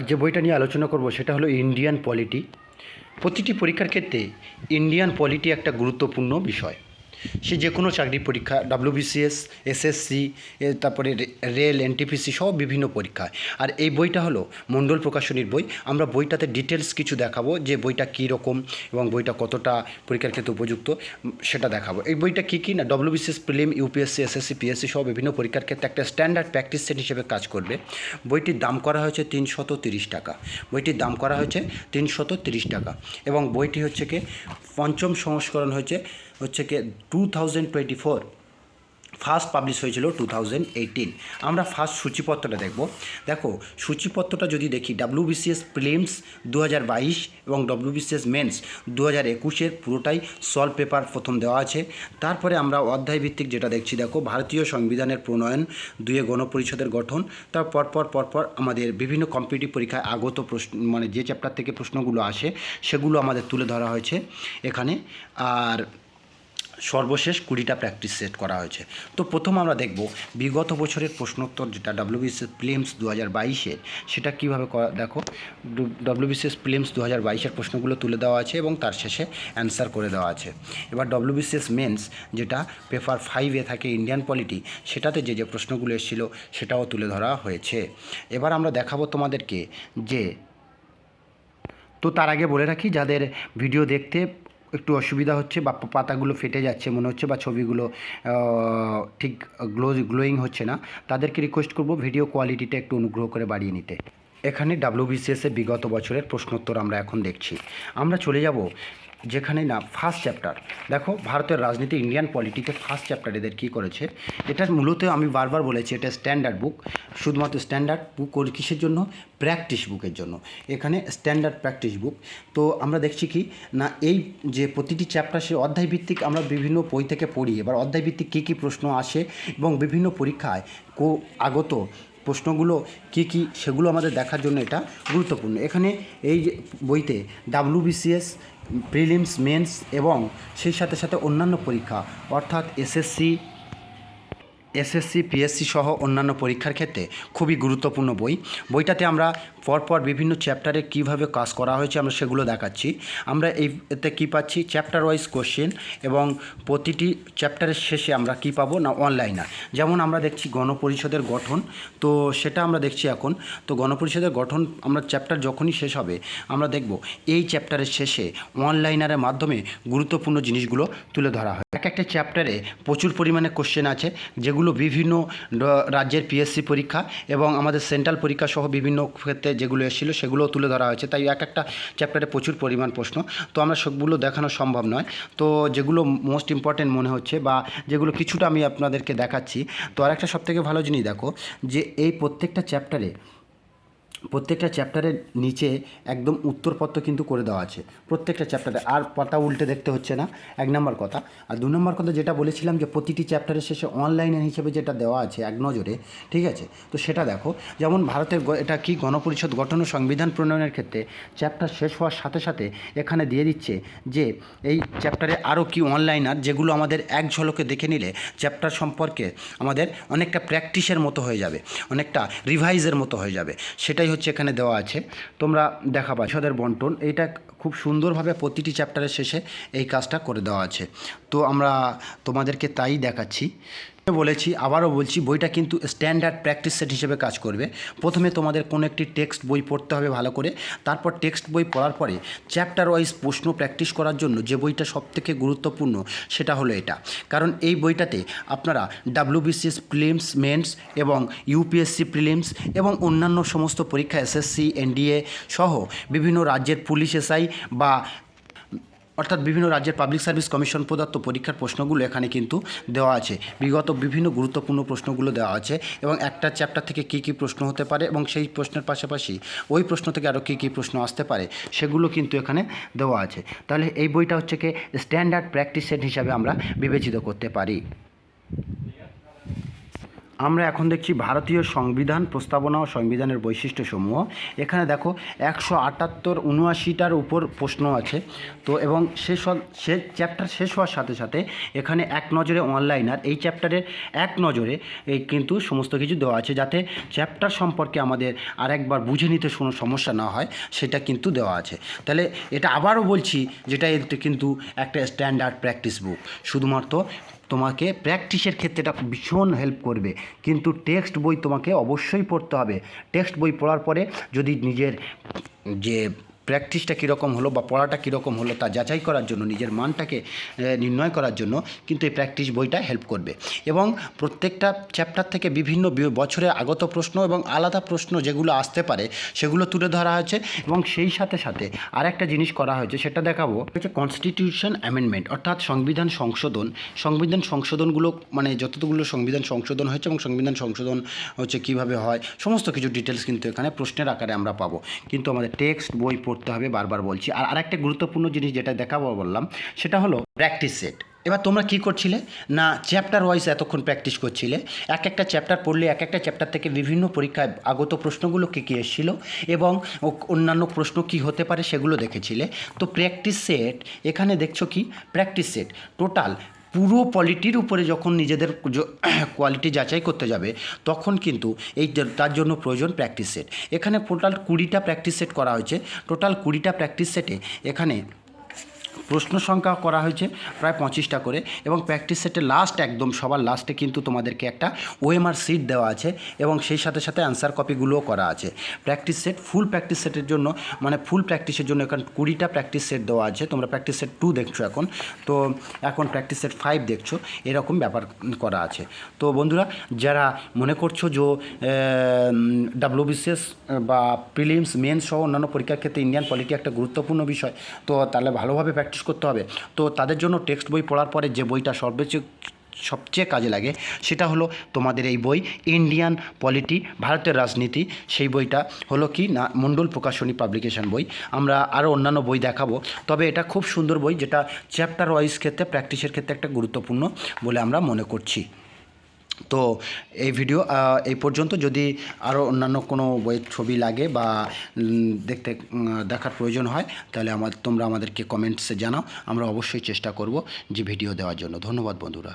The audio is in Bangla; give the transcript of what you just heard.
আর যে বইটা নিয়ে আলোচনা করব সেটা হলো ইন্ডিয়ান পলিটি প্রতিটি পরীক্ষার ক্ষেত্রে ইন্ডিয়ান পলিটি একটা গুরুত্বপূর্ণ বিষয়। সে যে কোনো চাকরি পরীক্ষা ডাব্লিউবিসিএস এসএসসি তারপরে রেল এনটিপিসি সব বিভিন্ন পরীক্ষা আর এই বইটা হলো মণ্ডল প্রকাশনীর বই। আমরা বইটাতে ডিটেলস কিছু দেখাবো যে বইটা কী রকম এবং বইটা কতটা পরীক্ষার ক্ষেত্রে উপযুক্ত, সেটা দেখাবো। এই বইটা কী কী না WBCS prelim UPSC SSC PSC সহ বিভিন্ন পরীক্ষার ক্ষেত্রে একটা স্ট্যান্ডার্ড প্র্যাকটিস সেট হিসেবে কাজ করবে। বইটির দাম করা হয়েছে তিনশত তিরিশ টাকা। বইটির দাম করা হয়েছে তিনশত তিরিশ টাকা। এবং বইটি হচ্ছে কি, পঞ্চম সংস্করণ হয়েছে, হচ্ছে কি two thousand twenty four first publish হয়েছিল টু থাউজেন্ড আমরা ফার্স্ট সূচিপত্রটা দেখব। দেখো, সূচিপত্রটা যদি দেখি ডাব্লিউবিসিএস প্রিলিমস দু হাজার বাইশ এবং ডাব্লিউবিসিএস মেন্স দু হাজার একুশের পুরোটাই সলভ পেপার প্রথম দেওয়া আছে। তারপরে আমরা অধ্যায় ভিত্তিক যেটা দেখছি, দেখো, ভারতীয় সংবিধানের প্রণয়ন দুয়ে গণপরিষদের গঠন, তার পরপর পরপর আমাদের বিভিন্ন কম্পিটিটিভ পরীক্ষায় আগত প্রশ্ন মানে যে চ্যাপ্টার থেকে প্রশ্নগুলো আসে, সেগুলো আমাদের তুলে ধরা হয়েছে এখানে। আর সর্বশেষ কুড়িটা প্র্যাকটিস সেট করা হয়েছে। তো প্রথম আমরা দেখব বিগত বছরের প্রশ্নোত্তর যেটা ডাব্লিউবিসিএস প্রিলিমস দু হাজার বাইশের, সেটা কীভাবে দেখো ডাব্লিউবিসিএস প্রিলিমস দু হাজার বাইশের প্রশ্নগুলো তুলে দেওয়া আছে এবং তার শেষে অ্যান্সার করে দেওয়া আছে। এবার ডাব্লিউবিসিএস মেন্স যেটা পেপার ফাইভে থাকে ইন্ডিয়ান পলিটি সেটাতে যে যে প্রশ্নগুলো এসেছিল সেটাও তুলে ধরা হয়েছে। এবার আমরা দেখাবো তোমাদেরকে যে, তো তার আগে বলে রাখি, যাদের ভিডিও দেখতে একটু অসুবিধা হচ্ছে বা পাতাগুলো ফেটে যাচ্ছে, মনে হচ্ছে বা ছবিগুলো ঠিক গ্লো, গ্লোয়িং হচ্ছে না, তাদেরকে রিকোয়েস্ট করব ভিডিও কোয়ালিটিটা একটু অনুগ্রহ করে বাড়িয়ে নিতে। এখানে ডাব্লিউবিসিএসের বিগত বছরের প্রশ্নোত্তর আমরা এখন দেখছি। আমরা চলে যাব যেখানে না ফার্স্ট চ্যাপ্টার দেখো ভারতের রাজনীতি ইন্ডিয়ান পলিটিকে ফার্স্ট চ্যাপ্টার এদের কী করেছে? এটা মূলত আমি বারবার বলেছি, এটা স্ট্যান্ডার্ড বুক শুধুমাত্র স্ট্যান্ডার্ড বুক কিসের জন্য? প্র্যাকটিস বুকের জন্য। এখানে স্ট্যান্ডার্ড প্র্যাকটিস বুক তো আমরা দেখছি কি, না এই যে প্রতিটি চ্যাপ্টার সে অধ্যায় ভিত্তিক আমরা বিভিন্ন বই থেকে পড়ি, এবার অধ্যায় ভিত্তিক কী কী প্রশ্ন আসে এবং বিভিন্ন পরীক্ষায় কো আগত প্রশ্নগুলো কি কি সেগুলো আমাদের দেখার জন্য এটা গুরুত্বপূর্ণ। এখানে এই বইতে ডাব্লিউবিসিএস প্রিলিমস মেন্স এবং সেই সাথে সাথে অন্যান্য পরীক্ষা, অর্থাৎ এসএসসি এসএসসি, পিএসসি সহ অন্যান্য পরীক্ষার ক্ষেত্রে খুবই গুরুত্বপূর্ণ বই। বইটাতে আমরা পরপর বিভিন্ন চ্যাপ্টারে কীভাবে কাজ করা হয়েছে আমরা সেগুলো দেখাচ্ছি। আমরা এই এতে কী পাচ্ছি? চ্যাপ্টার ওয়াইজ কোশ্চেন এবং প্রতিটি চ্যাপ্টারের শেষে আমরা কি পাবো? না অনলাইনার যেমন আমরা দেখছি গণপরিষদের গঠন, তো সেটা আমরা দেখছি এখন। তো গণপরিষদের গঠন আমরা চ্যাপ্টার যখনই শেষ হবে, আমরা দেখব এই চ্যাপ্টারের শেষে অনলাইনারের মাধ্যমে গুরুত্বপূর্ণ জিনিসগুলো তুলে ধরা হয়। এক একটা চ্যাপ্টারে প্রচুর পরিমাণে কোশ্চেন আছে, যেগুলো বিভিন্ন রাজ্যের পিএসসি পরীক্ষা এবং আমাদের সেন্ট্রাল পরীক্ষা সহ বিভিন্ন ক্ষেত্রে যেগুলো এসেছিল সেগুলোও তুলে ধরা হয়েছে। তাই এক একটা চ্যাপ্টারে প্রচুর পরিমাণ প্রশ্ন। তো আমরা সবগুলো দেখানো সম্ভব নয়। তো যেগুলো মোস্ট ইম্পর্টেন্ট মনে হচ্ছে বা যেগুলো কিছুটা আমি আপনাদেরকে দেখাচ্ছি। তো আর একটা সবথেকে ভালো জিনিস দেখো যে এই প্রত্যেকটা চ্যাপ্টারে প্রত্যেকটা চ্যাপ্টারের নিচে একদম উত্তরপত্র কিন্তু করে দেওয়া আছে। প্রত্যেকটা চ্যাপ্টারে আর পাতা উল্টে দেখতে হচ্ছে না। এক নম্বর কথা। আর দু নম্বর কথা যেটা বলেছিলাম যে, প্রতিটি চ্যাপ্টারের শেষে অনলাইনের হিসেবে যেটা দেওয়া আছে এক নজরে, ঠিক আছে? তো সেটা দেখো। যেমন ভারতের এটা কি গণপরিষদ গঠন ও সংবিধান প্রণয়নের ক্ষেত্রে চ্যাপ্টার শেষ হওয়ার সাথে সাথে এখানে দিয়ে দিচ্ছে যে, এই চ্যাপ্টারে আরও কি অনলাইনার যেগুলো আমাদের এক ঝলকে দেখে নিলে চ্যাপ্টার সম্পর্কে আমাদের অনেকটা প্র্যাকটিসের মতো হয়ে যাবে, অনেকটা রিভাইজের মতো হয়ে যাবে। সেটাই হচ্ছে এখানে দেওয়া আছে। তোমরা দেখা পাচ্ছ ওদের বন্টন। এইটা খুব সুন্দরভাবে প্রতিটি চ্যাপ্টারের শেষে এই কাজটা করে দেওয়া আছে। তো আমরা তোমাদেরকে তাই দেখাচ্ছি। বলেছি, আবারও বলছি, বইটা কিন্তু স্ট্যান্ডার্ড প্র্যাকটিস সেট হিসেবে কাজ করবে। প্রথমে তোমাদের কোনো একটি টেক্সট বই পড়তে হবে ভালো করে, তারপর টেক্সট বই পড়ার পরে চ্যাপ্টার ওয়াইজ প্রশ্ন প্র্যাকটিস করার জন্য যে বইটা সবথেকে গুরুত্বপূর্ণ সেটা হলো এটা। কারণ এই বইটাতে আপনারা ডাব্লিউবিসিএস প্রিলিমস মেন্স এবং ইউপিএসসি প্রিলিমস এবং অন্যান্য সমস্ত পরীক্ষা এসএসসি এনডিএ সহ বিভিন্ন রাজ্যের পুলিশ এসআই বা অর্থাৎ বিভিন্ন রাজ্যের পাবলিক সার্ভিস কমিশন প্রদত্ত পরীক্ষার প্রশ্নগুলো এখানে কিন্তু দেওয়া আছে। বিগত বিভিন্ন গুরুত্বপূর্ণ প্রশ্নগুলো দেওয়া আছে এবং একটা চ্যাপ্টার থেকে কী কী প্রশ্ন হতে পারে এবং সেই প্রশ্নের পাশাপাশি ওই প্রশ্ন থেকে আরও কী কী প্রশ্ন আসতে পারে সেগুলো কিন্তু এখানে দেওয়া আছে। তাহলে এই বইটা হচ্ছে কি স্ট্যান্ডার্ড প্র্যাকটিস সেট হিসাবে আমরা বিবেচিত করতে পারি। আমরা এখন দেখছি ভারতীয় সংবিধান প্রস্তাবনা ও সংবিধানের বৈশিষ্ট্যসমূহ। এখানে দেখো একশো আটাত্তর উনআশিটার উপর প্রশ্ন আছে। তো এবং শেষ সে চ্যাপ্টার শেষ হওয়ার সাথে সাথে এখানে এক নজরে অনলাইনার এই চ্যাপ্টারের এক নজরে এই কিন্তু সমস্ত কিছু দেওয়া আছে যাতে চ্যাপ্টার সম্পর্কে আমাদের আরেকবার বুঝে নিতে কোনো সমস্যা না হয়, সেটা কিন্তু দেওয়া আছে। তাহলে এটা আবারও বলছি, যেটা কিন্তু একটা স্ট্যান্ডার্ড প্র্যাকটিস বুক শুধুমাত্র তোমাকে প্র্যাকটিসের ক্ষেত্রে এটা ভীষণ হেল্প করবে। কিন্তু টেক্সট বই তোমাকে অবশ্যই পড়তে হবে। টেক্সট বই পড়ার পরে যদি নিজের যে প্র্যাকটিসটা কীরকম হলো বা পড়াটা কীরকম হলো তা যাচাই করার জন্য, নিজের মানটাকে নির্ণয় করার জন্য কিন্তু এই প্র্যাকটিস বইটা হেল্প করবে। এবং প্রত্যেকটা চ্যাপ্টার থেকে বিভিন্ন বছরে আগত প্রশ্ন এবং আলাদা প্রশ্ন যেগুলো আসতে পারে, সেগুলো তুলে ধরা হয়েছে। এবং সেই সাথে সাথে আরেকটা জিনিস করা হয়েছে, সেটা দেখাবো। হচ্ছে কনস্টিটিউশন অ্যামেন্ডমেন্ট অর্থাৎ সংবিধান সংশোধন। সংবিধান সংশোধনগুলো মানে যতগুলো সংবিধান সংশোধন হয়েছে এবং সংবিধান সংশোধন হচ্ছে কীভাবে হয়, সমস্ত কিছু ডিটেলস কিন্তু এখানে প্রশ্নের আকারে আমরা পাবো। কিন্তু আমাদের টেক্সট বই পড়তে হবে বারবার বলছি। আর আরেকটা গুরুত্বপূর্ণ জিনিস যেটা দেখাবো বললাম, সেটা হলো প্র্যাকটিস সেট এবার তোমরা কি করছিলে? না চ্যাপ্টার ওয়াইজ এতক্ষণ প্র্যাকটিস করছিলে। এক একটা চ্যাপ্টার পড়লে এক একটা চ্যাপ্টার থেকে বিভিন্ন পরীক্ষায় আগত প্রশ্নগুলো কী কী এসেছিল এবং অন্যান্য প্রশ্ন কি হতে পারে সেগুলো দেখেছিলে। তো প্র্যাকটিস সেট এখানে দেখছ কি? প্র্যাকটিস সেট টোটাল পুরো পলিটির উপরে যখন নিজেদের কোয়ালিটি যাচাই করতে যাবে, তখন কিন্তু এই তার জন্য প্রয়োজন প্র্যাকটিস সেট এখানে টোটাল কুড়িটা প্র্যাকটিস সেট করা হয়েছে। টোটাল কুড়িটা প্র্যাকটিস সেটে এখানে প্রশ্ন সংখ্যা করা হয়েছে প্রায় পঁচিশটা করে এবং প্র্যাকটিস সেটে লাস্ট একদম সবার লাস্টে কিন্তু তোমাদেরকে একটা ওএমআর সিট দেওয়া আছে এবং সেই সাথে সাথে অ্যান্সার কপিগুলোও করা আছে। প্র্যাকটিস সেট ফুল প্র্যাকটিস সেটের জন্য মানে ফুল প্র্যাকটিসের জন্য এখন কুড়িটা প্র্যাকটিস সেট দেওয়া আছে। তোমরা প্র্যাকটিস সেট টু দেখছ এখন। তো এখন প্র্যাকটিস সেট ফাইভ দেখছ। এরকম ব্যাপার করা আছে। তো বন্ধুরা, যারা মনে করছ যে ডাব্লিউবিসিএস বা প্রিলিমস মেন সহ অন্যান্য পরীক্ষার ক্ষেত্রে ইন্ডিয়ান পলিটি একটা গুরুত্বপূর্ণ বিষয়, তো তাহলে ভালোভাবে প্র্যাকটিস করতে হবে। তো তাদের জন্য টেক্সট বই পড়ার পরে যে বইটা সর্বোচ্চ সবচেয়ে কাজে লাগে, সেটা হলো তোমাদের এই বই ইন্ডিয়ান পলিটি ভারতের রাজনীতি। সেই বইটা হলো কি না, মণ্ডল প্রকাশনী পাবলিকেশন বই। আমরা আরও অন্যান্য বই দেখাবো। তবে এটা খুব সুন্দর বই যেটা চ্যাপ্টার ওয়াইজ ক্ষেত্রে প্র্যাকটিসের ক্ষেত্রে একটা গুরুত্বপূর্ণ বলে আমরা মনে করছি। তো এই ভিডিও এই পর্যন্ত যদি আরও অন্যান্য কোনো বইয়ের ছবি লাগে বা দেখতে দেখার প্রয়োজন হয়, তাহলে আমার, তোমরা আমাদেরকে কমেন্টসে জানাও। আমরা অবশ্যই চেষ্টা করব যে ভিডিও দেওয়ার জন্য। ধন্যবাদ বন্ধুরা।